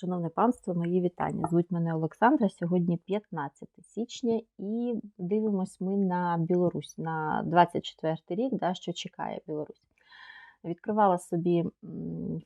Шановне панство, мої вітання. Звуть мене Олександра. Сьогодні 15 січня, і дивимось ми на Білорусь на 24 рік, да, що чекає Білорусь. Відкривала собі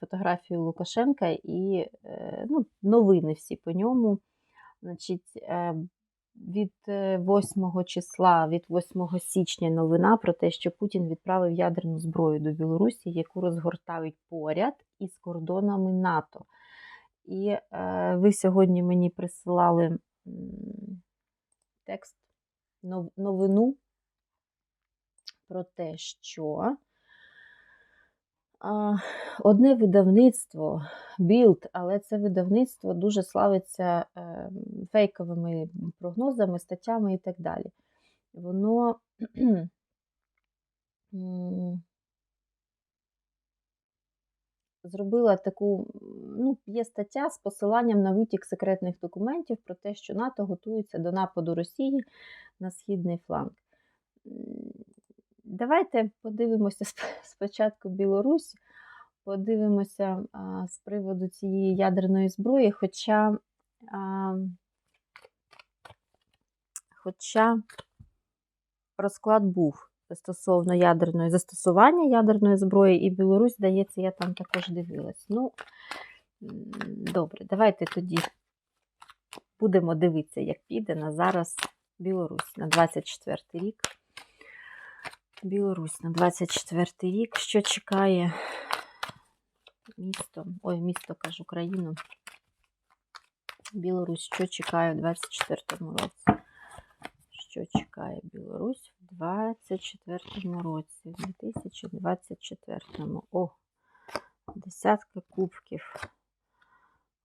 фотографію Лукашенка і е, ну, новини всі по ньому. Значить, е, від 8 е, числа, від 8 січня новина про те, що Путін відправив ядерну зброю до Білорусі, яку розгортають поряд із кордонами НАТО. І е, ви сьогодні мені присилали текст, новину про те, що одне видавництво, білд, але це видавництво дуже славиться е, фейковими прогнозами, статтями і так далі. Воно зробила таку, ну, є стаття з посиланням на витік секретних документів про те, що НАТО готується до нападу Росії на східний фланг. Давайте подивимося спочатку Білорусь, подивимося а, з приводу цієї ядерної зброї, хоча, а, хоча розклад був стосовно ядерної застосування ядерної зброї, і Білорусь, здається, я там також дивилась. Ну, добре, давайте тоді будемо дивитися, як піде на зараз Білорусь на 24 рік. Білорусь на 24 й рік. Що чекає місто? Ой, місто кажу, країну. Білорусь, що чекає у 24 році? що чекає Білорусь 2024 році, в 2024. О, десятка кубків.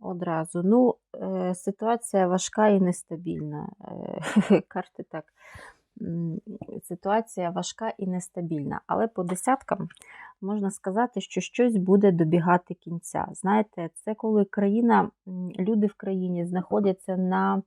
Одразу. Ну, е, ситуація важка і нестабільна. Е, карти так. Ситуація важка і нестабільна, але по десяткам можна сказати, що щось буде добігати кінця. Знаєте, це коли країна, люди в країні знаходяться на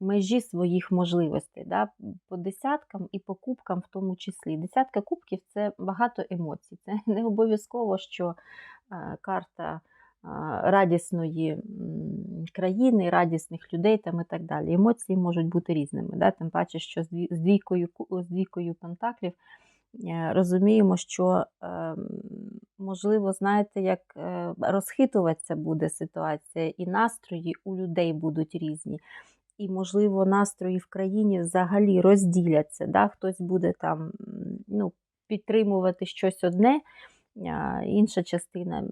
межі своїх можливостей, да, по десяткам і по кубкам в тому числі. Десятка кубків це багато емоцій. Це не обов'язково, що е, карта е, радісної країни, радісних людей там і так далі. Емоції можуть бути різними. Да? Тим паче, що з двійкою, з двійкою пентаклів. Е, розуміємо, що, можливо, знаєте, як розхитуватися буде ситуація, і настрої у людей будуть різні і, можливо, настрої в країні взагалі розділяться. Да? Хтось буде там ну, підтримувати щось одне, інша частина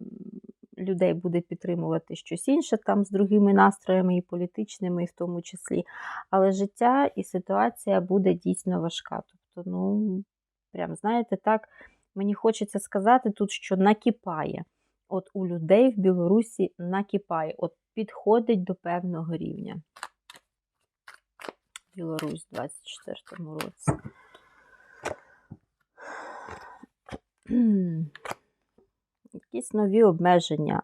людей буде підтримувати щось інше там з другими настроями і політичними, і в тому числі. Але життя і ситуація буде дійсно важка. Тобто, ну, прям, знаєте, так, мені хочеться сказати тут, що накипає. От у людей в Білорусі накипає, от підходить до певного рівня. Білорусь у 24 році. Якісь нові обмеження,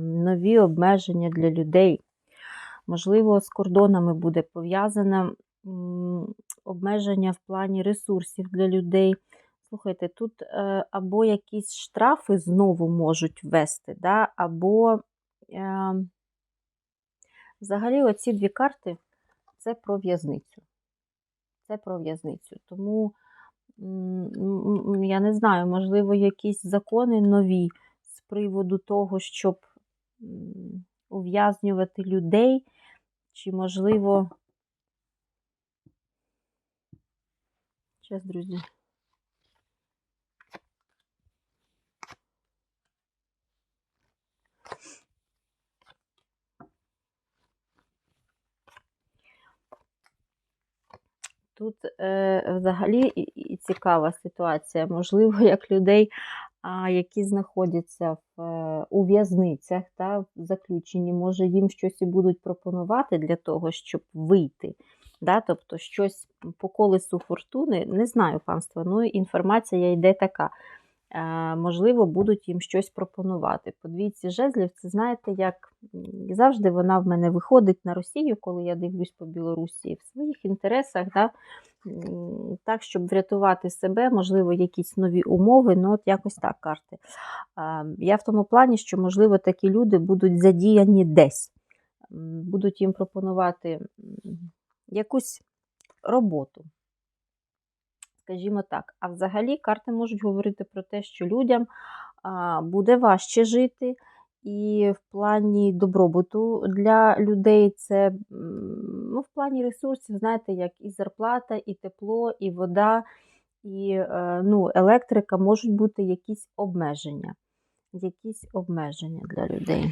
нові обмеження для людей. Можливо, з кордонами буде пов'язане обмеження в плані ресурсів для людей. Слухайте, тут е, або якісь штрафи знову можуть ввести, да, або е, взагалі оці дві карти це про в'язницю. Це про в'язницю. Тому, я не знаю, можливо, якісь закони нові з приводу того, щоб ув'язнювати людей, чи, можливо, Зараз, друзі. Тут е, взагалі і цікава ситуація. Можливо, як людей, а, які знаходяться в, е, у в'язницях та в заключенні, може їм щось і будуть пропонувати для того, щоб вийти. Да? Тобто щось по колесу фортуни, не знаю панства, ну інформація йде така. Е, можливо, будуть їм щось пропонувати. По двійці жезлів, це знаєте, як завжди вона в мене виходить на Росію, коли я дивлюсь по Білорусі, в своїх інтересах, да, так, щоб врятувати себе, можливо, якісь нові умови, ну от якось так карти. Я в тому плані, що, можливо, такі люди будуть задіяні десь, будуть їм пропонувати якусь роботу. Скажімо так, а взагалі карти можуть говорити про те, що людям буде важче жити, і в плані добробуту для людей це ну, в плані ресурсів, знаєте, як і зарплата, і тепло, і вода, і е, ну, електрика можуть бути якісь обмеження. Якісь обмеження для людей.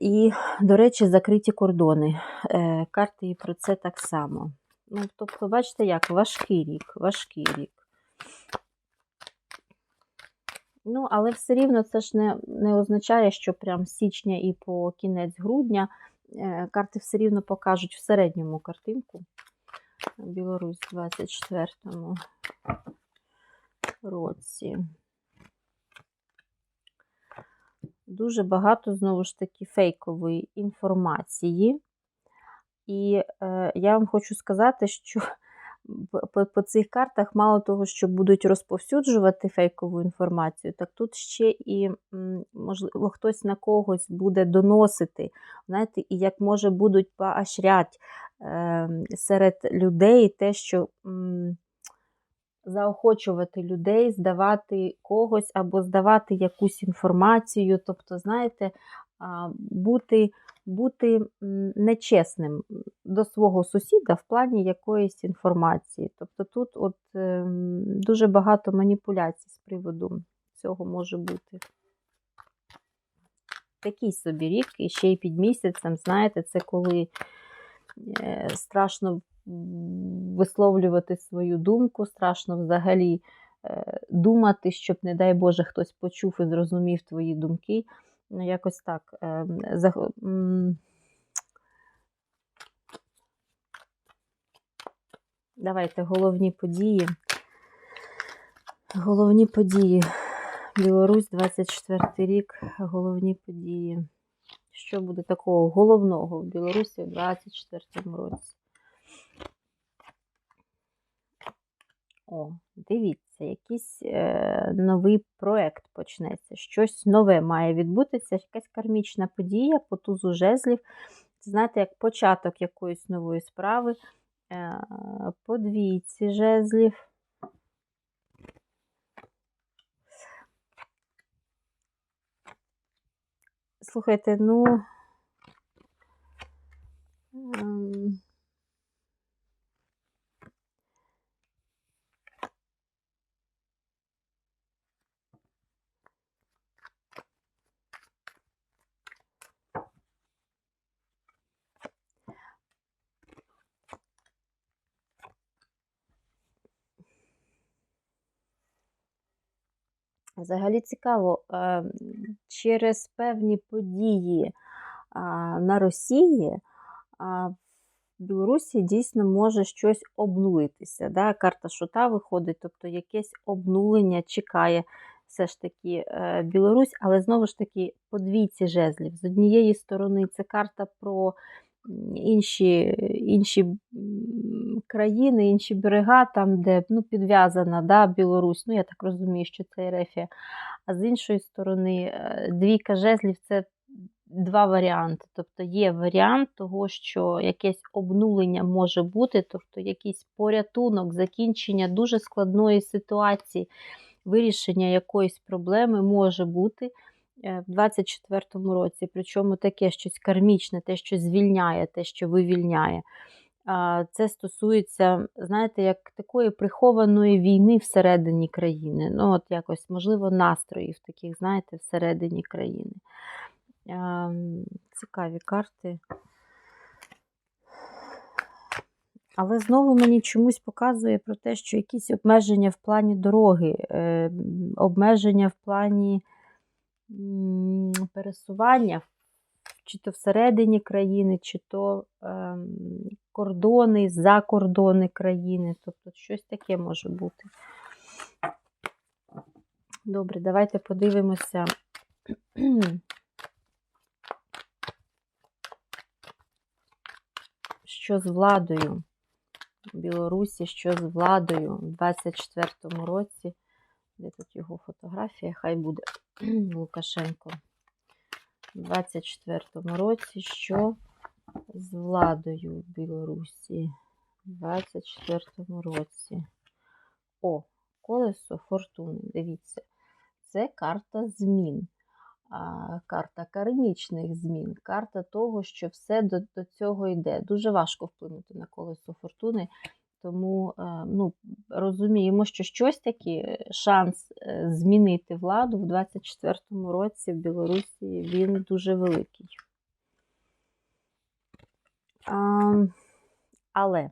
І, до речі, закриті кордони. Е, Карти і про це так само. Ну, тобто, бачите, як важкий рік, важкий рік. Ну, але все рівно це ж не, не означає, що прям січня і по кінець грудня е, карти все рівно покажуть в середньому картинку. Білорусь в 24-му році. Дуже багато, знову ж таки, фейкової інформації. І е, я вам хочу сказати, що по, по цих картах мало того, що будуть розповсюджувати фейкову інформацію, так тут ще і, можливо, хтось на когось буде доносити, знаєте, і як може будуть поощрять е, серед людей те, що м, заохочувати людей, здавати когось або здавати якусь інформацію, тобто, знаєте, бути бути нечесним до свого сусіда в плані якоїсь інформації. Тобто тут от ем, дуже багато маніпуляцій з приводу цього може бути. Такий собі рік, і ще й під місяцем, знаєте, це коли е, страшно висловлювати свою думку, страшно взагалі е, думати, щоб, не дай Боже, хтось почув і зрозумів твої думки. Ну, якось так. е, зах- м. Давайте головні події. Головні події. Білорусь, 24 рік. Головні події. Що буде такого головного в Білорусі в 24 році? О, дивіться, якийсь е, новий проект почнеться. Щось нове має відбутися, якась кармічна подія по тузу жезлів. Це, знаєте, як початок якоїсь нової справи. Е, по двійці жезлів. Слухайте, ну. ем, Взагалі цікаво, е, через певні події на Росії в Білорусі дійсно може щось обнулитися. Да? Карта шута виходить, тобто якесь обнулення чекає все ж таки е, Білорусь, але знову ж таки по двійці жезлів. З однієї сторони, це карта про інші, інші країни, інші берега, там, де ну, підв'язана да, Білорусь. Ну, я так розумію, що це Ерефія. А з іншої сторони, е, двійка жезлів це два варіанти. Тобто є варіант того, що якесь обнулення може бути, тобто якийсь порятунок, закінчення дуже складної ситуації, вирішення якоїсь проблеми може бути в 24-му році. Причому таке щось кармічне, те, що звільняє, те, що вивільняє. Це стосується, знаєте, як такої прихованої війни всередині країни. Ну, от якось, можливо, настроїв таких, знаєте, всередині країни. Цікаві карти. Але знову мені чомусь показує про те, що якісь обмеження в плані дороги, е, обмеження в плані пересування чи то всередині країни, чи то ем, кордони, за кордони країни. Тобто щось таке може бути. Добре, давайте подивимося. Що з владою в Білорусі, що з владою в 24-му році. Де тут його фотографія? Хай буде Лукашенко. У 24-му році, що з владою в Білорусі. У 24-му році. О, колесо фортуни. Дивіться, це карта змін. Карта кармічних змін, карта того, що все до, до цього йде. Дуже важко вплинути на колесо фортуни, тому е, ну, розуміємо, що щось таке, шанс е, змінити владу в 24-му році в Білорусі він дуже великий. А, але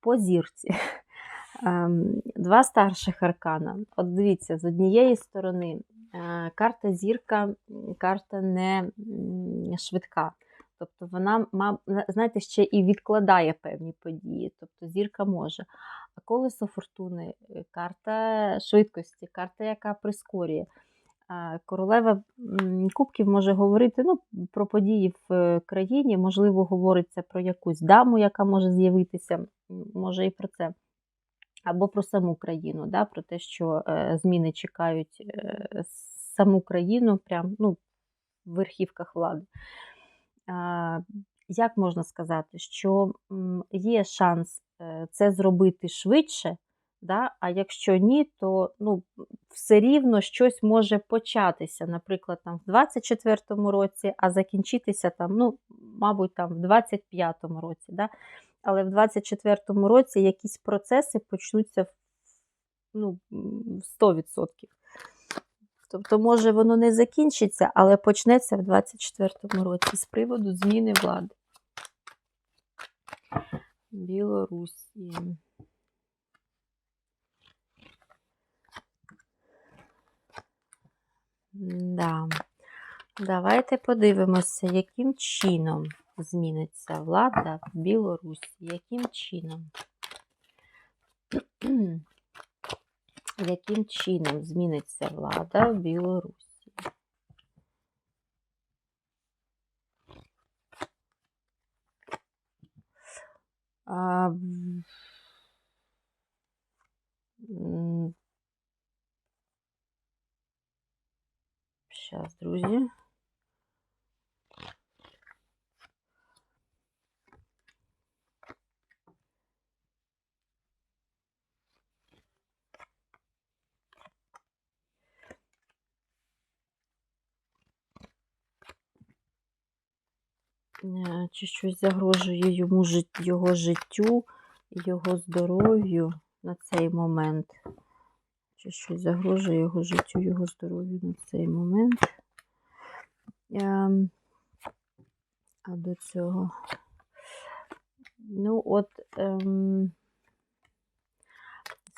по зірці. Ем, два старших аркана. От дивіться, з однієї сторони Е, карта зірка, карта не швидка. Тобто вона, знаєте, ще і відкладає певні події. Тобто зірка може. А колесо фортуни е, карта швидкості, карта, яка прискорює. Королева Кубків може говорити ну, про події в е, країні, можливо, говориться про якусь даму, яка може з'явитися, може і про це або про саму країну, да, про те, що е, зміни чекають саму країну, прям ну, в верхівках влади. Як можна сказати, що є шанс е, це зробити швидше, да? а якщо ні, то ну, все рівно щось може початися, наприклад, там, в 24-му році, а закінчитися, там, ну, мабуть, там, в 25-му році. Да? але в 24-му році якісь процеси почнуться ну, в 100%. Тобто, може, воно не закінчиться, але почнеться в 24-му році з приводу зміни влади. Білорусі. Да. Давайте подивимося, яким чином зміниться влада в Білорусі? Яким чином? Яким чином зміниться влада в Білорусі? А, Зараз, друзі. Чи щось загрожує йому його життю, його здоров'ю на цей момент. Чи щось загрожує його життю, його здоров'ю на цей момент. Ем, а до цього. Ну, от ем,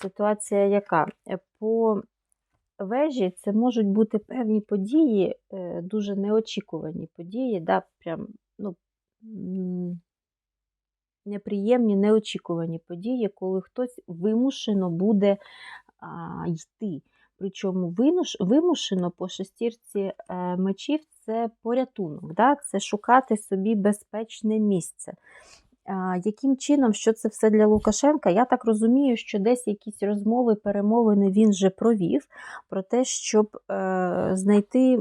ситуація яка? По вежі це можуть бути певні події, е, дуже неочікувані події, да, прям неприємні, неочікувані події, коли хтось вимушено буде а, йти. Причому вимушено по шестірці е, мечів це порятунок, да? це шукати собі безпечне місце. Яким чином, що це все для Лукашенка? Я так розумію, що десь якісь розмови, перемовини він вже провів про те, щоб е, знайти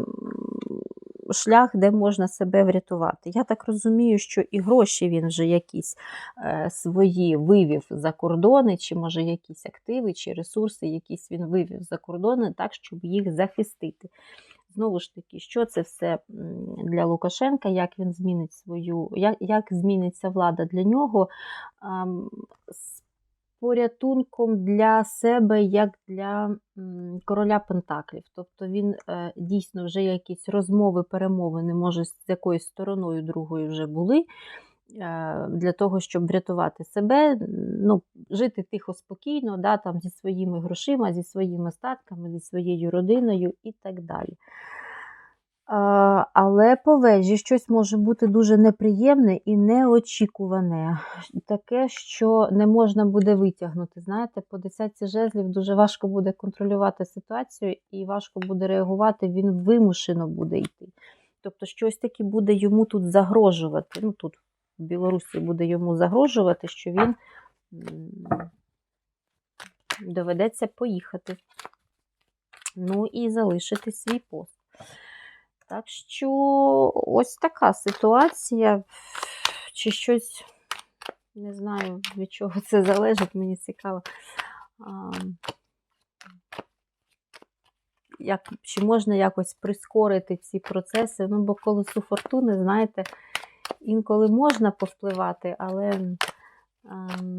шлях, де можна себе врятувати. Я так розумію, що і гроші він вже якісь е, свої вивів за кордони, чи може якісь активи, чи ресурси, якісь він вивів за кордони, так, щоб їх захистити. Знову ж таки, що це все для Лукашенка, як він змінить свою, як як зміниться влада для нього з порятунком для себе, як для короля Пентаклів. Тобто він е, дійсно вже якісь розмови, перемовини, може, з якоюсь стороною другою вже були. Е, для того, щоб врятувати себе, ну, жити тихо, спокійно, да, там, зі своїми грошима, зі своїми статками, зі своєю родиною і так далі. Але по вежі щось може бути дуже неприємне і неочікуване. Таке, що не можна буде витягнути. Знаєте, по десятці жезлів дуже важко буде контролювати ситуацію і важко буде реагувати, він вимушено буде йти. Тобто, щось таке буде йому тут загрожувати. Ну, тут в Білорусі буде йому загрожувати, що він доведеться поїхати. Ну і залишити свій пост. Так що ось така ситуація. Чи щось, не знаю, від чого це залежить, мені цікаво. А, як, чи можна якось прискорити ці процеси? Ну, бо колесу фортуни, знаєте, інколи можна повпливати, але ем,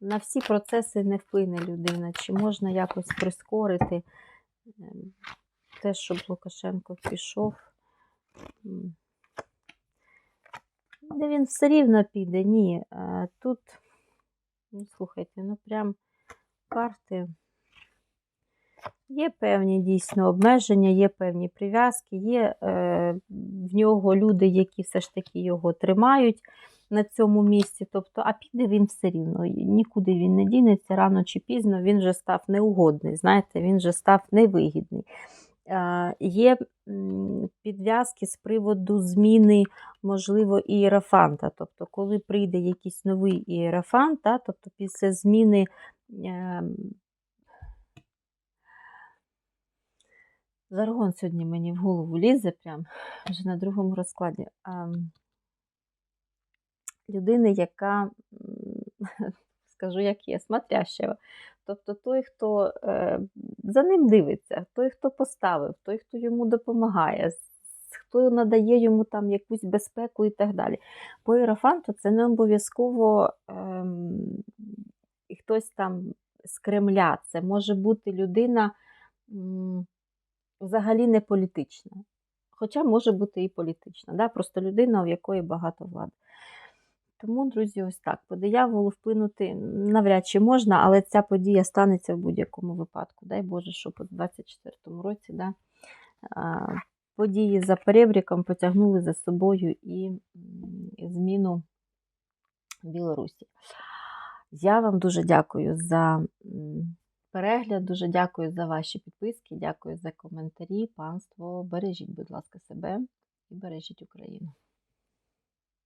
на всі процеси не вплине людина. Чи можна якось прискорити ем, те, щоб Лукашенко пішов? Де він все рівно піде, ні. Тут, ну, слухайте, ну прям карти. Є певні дійсно обмеження, є певні прив'язки, є е, в нього люди, які все ж таки його тримають на цьому місці. Тобто, а піде він все рівно. Нікуди він не дінеться, рано чи пізно він вже став неугодний, знаєте, він вже став невигідний. Є підв'язки з приводу зміни, можливо, ієрофанта. Тобто, коли прийде якийсь новий ієрофант, та, тобто після зміни. Е, Жаргон сьогодні мені в голову лізе, прям вже на другому розкладі. А, людини, яка, скажу, як є, смотрящего. Тобто той, хто е, за ним дивиться, той, хто поставив, той, хто йому допомагає, хто надає йому там якусь безпеку і так далі. По іерофанту це не обов'язково і хтось там з Кремля. Це може бути людина. м, взагалі не політична. Хоча може бути і політична, да? просто людина, в якої багато влади. Тому, друзі, ось так. По дияволу вплинути навряд чи можна, але ця подія станеться в будь-якому випадку. Дай Боже, щоб у 24-му році да, події за перебріком потягнули за собою і зміну Білорусі. Я вам дуже дякую за перегляд, дуже дякую за ваші підписки, дякую за коментарі. Панство, бережіть, будь ласка, себе і бережіть Україну.